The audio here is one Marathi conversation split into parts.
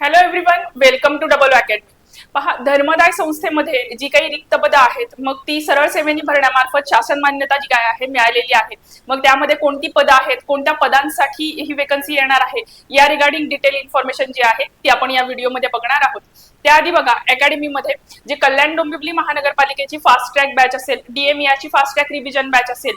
Hello everyone welcome to double वॅकेट पहा धर्मदाय संस्थेमध्ये जी काही रिक्त पदं आहेत मग ती सरळ सेवेने भरण्यामार्फत शासन मान्यता जी काय आहे मिळालेली आहे. मग त्यामध्ये कोणती पदं आहेत कोणत्या पदांसाठी ही वेकन्सी येणार आहे या रिगार्डिंग डिटेल इन्फॉर्मेशन जी आहे ती आपण या व्हिडिओमध्ये बघणार आहोत. त्याआधी बघा अकॅडमीमध्ये जे कल्याण डोंबिवली महानगरपालिकेची फास्ट ट्रॅक बॅच असेल DM fast track revision batch असेल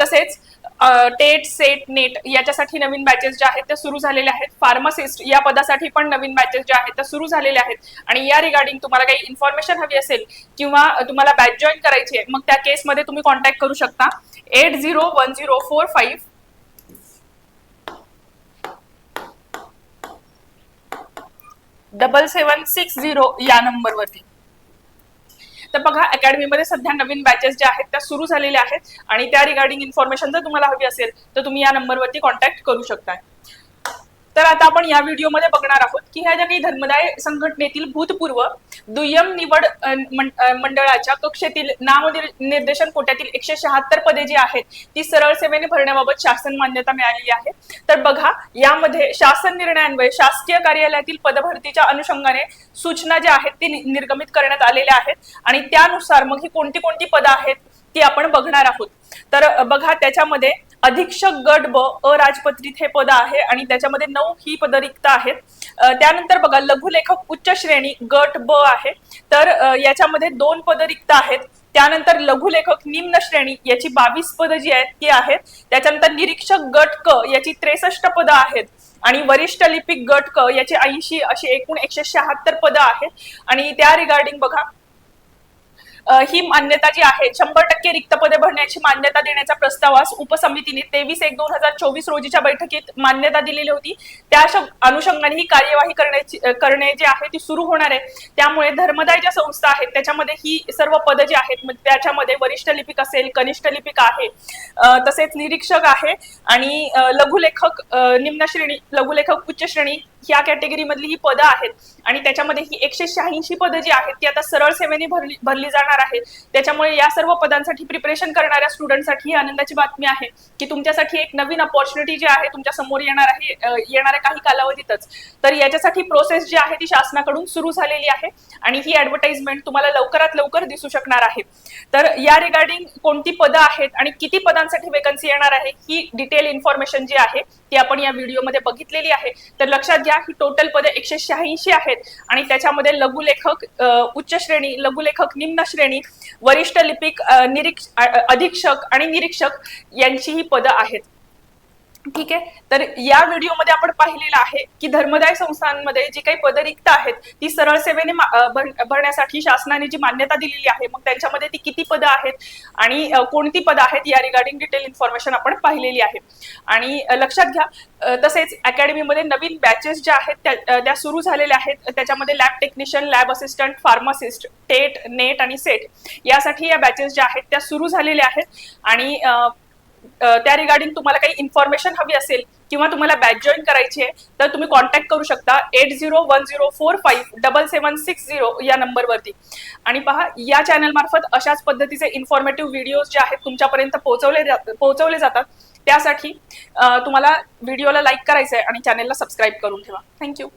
तसेच टेट सेट नेट याच्यासाठी नवीन बॅचेस ज्या आहेत त्या सुरू झालेल्या आहेत. फार्मासिस्ट या पदासाठी पण नवीन बॅचेस ज्या आहेत त्या सुरू झालेल्या आहेत. आणि या रिगार्डिंग तुम्हाला काही इन्फॉर्मेशन हवी असेल किंवा तुम्हाला बॅच जॉईन करायची आहे मग त्या केसमध्ये तुम्ही कॉन्टॅक्ट करू शकता. Eight zero one zero four five double seven six zero या नंबरवरती तर बघा अकॅडमीमध्ये सध्या नवीन बॅचेस ज्या आहेत त्या सुरू झालेल्या आहेत. आणि त्या रिगार्डिंग इन्फॉर्मेशन जर तुम्हाला हवी असेल तर तुम्ही या नंबरवरती कॉन्टॅक्ट करू शकता तर आता आपण या व्हिडिओमध्ये बघणार आहोत की ह्या ज्या काही धर्मदाय संघटनेतील भूतपूर्व दुय्यम निवड मंडळाच्या कक्षेतील नामनिर्देशन कोट्यातील एकशे शहात्तर पदे जी आहेत ती सरळ सेवेने भरण्याबाबत शासन मान्यता मिळालेली आहे. तर बघा यामध्ये शासन निर्णयान्वये शासकीय कार्यालयातील पदभरतीच्या अनुषंगाने सूचना ज्या आहेत ती नि- निर्गमित करण्यात आलेल्या आहेत. आणि त्यानुसार मग ही कोणती कोणती पदं आहेत ती आपण बघणार आहोत. तर बघा त्याच्यामध्ये अधीक्षक गट ब अराजपत्रित हे पद आहे आणि त्याच्यामध्ये नऊ ही पद रिक्त आहेत. त्यानंतर बघा लघुलेखक उच्च श्रेणी गट ब आहे. तर याच्यामध्ये दोन पद रिक्त आहेत. त्यानंतर लघुलेखक निम्न श्रेणी याची बावीस पदं जी आहेत ती आहेत. त्याच्यानंतर निरीक्षक गट क याची त्रेसष्ट पदं आहेत. आणि वरिष्ठ लिपिक गट क याची ऐंशी अशी एकूण एकशे शहात्तर पदं आहेत. आणि त्या रिगार्डिंग बघा ही मान्यता जी आहे शंभर टक्के रिक्त पदे भरण्याची मान्यता देण्याच्या प्रस्तावास उपसमितीने तेवीस एक दोन हजार चोवीस रोजीच्या बैठकीत मान्यता दिलेली होती. त्या अनुषंगाने ही कार्यवाही करण्याची करणे जे आहे ती सुरू होणार आहे. त्यामुळे धर्मदाय ज्या संस्था आहेत त्याच्यामध्ये ही सर्व पदं जी आहेत त्याच्यामध्ये वरिष्ठ लिपिक असेल कनिष्ठ लिपिक आहे तसेच निरीक्षक आहे आणि लघुलेखक निम्न श्रेणी लघुलेखक उच्च श्रेणी ह्या कॅटेगरीमधली ही पदं आहेत. आणि त्याच्यामध्ये ही एकशे शहाऐंशी पदं जी आहेत ती आता सरळ सेवेने भरली भरली जाणार आहे. त्याच्यामुळे या सर्व पदांसाठी प्रिपरेशन करणाऱ्या स्टुडंटसाठी ही आनंदाची बातमी आहे की तुमच्यासाठी एक नवीन अपॉर्च्युनिटी जी आहे तुमच्यासमोर येणार आहे येणाऱ्या काही कालावधीतच. तर याच्यासाठी प्रोसेस जी आहे ती शासनाकडून सुरू झालेली आहे आणि ही ऍडव्हर्टाइजमेंट तुम्हाला लवकरात लवकर दिसू शकणार आहे. तर या रिगार्डिंग कोणती पदं आहेत आणि किती पदांसाठी वेकन्सी येणार आहे ही डिटेल इन्फॉर्मेशन जी आहे ती आपण या व्हिडिओमध्ये बघितलेली आहे. तर लक्षात घ्या ही टोटल पदे एकशे शहाऐंशी आहेत आणि त्याच्यामध्ये लघुलेखक उच्च श्रेणी लघुलेखक निम्न श्रेणी वरिष्ठ लिपिक निरीक्ष अधीक्षक आणि निरीक्षक यांचीही पदं आहेत. ठीक आहे? तर या व्हिडिओमध्ये आपण पाहिलेलं आहे की धर्मदाय संस्थांमध्ये जी काही पद रिक्त आहेत ती सरळ सेवेने भरण्यासाठी शासनाने जी मान्यता दिलेली आहे मग त्यांच्यामध्ये ती किती पदं आहेत आणि कोणती पदं आहेत या रिगार्डिंग डिटेल इन्फॉर्मेशन आपण पाहिलेली आहे. आणि लक्षात घ्या तसेच अकॅडमीमध्ये नवीन बॅचेस ज्या आहेत त्या सुरू झालेल्या आहेत. त्याच्यामध्ये lab technician lab assistant pharmacist TET NET आणि सेट यासाठी या बॅचेस ज्या आहेत त्या सुरू झालेल्या आहेत. आणि त्या रिगार्डिंग तुम्हाला काही इन्फॉर्मेशन हवी असेल किंवा तुम्हाला बॅच जॉईन करायची आहे तर तुम्ही कॉन्टॅक्ट करू शकता eight zero one zero four five double seven six zero या नंबरवरती आणि पहा या चॅनल मार्फत अशाच पद्धतीचे इन्फॉर्मेटिव्ह व्हिडिओज जे आहेत तुमच्यापर्यंत पोहोचवले जात- पोहोचवले जातात. त्यासाठी तुम्हाला व्हिडिओला लाईक करायचं आहे आणि चॅनलला सबस्क्राईब करून ठेवा. थँक्यू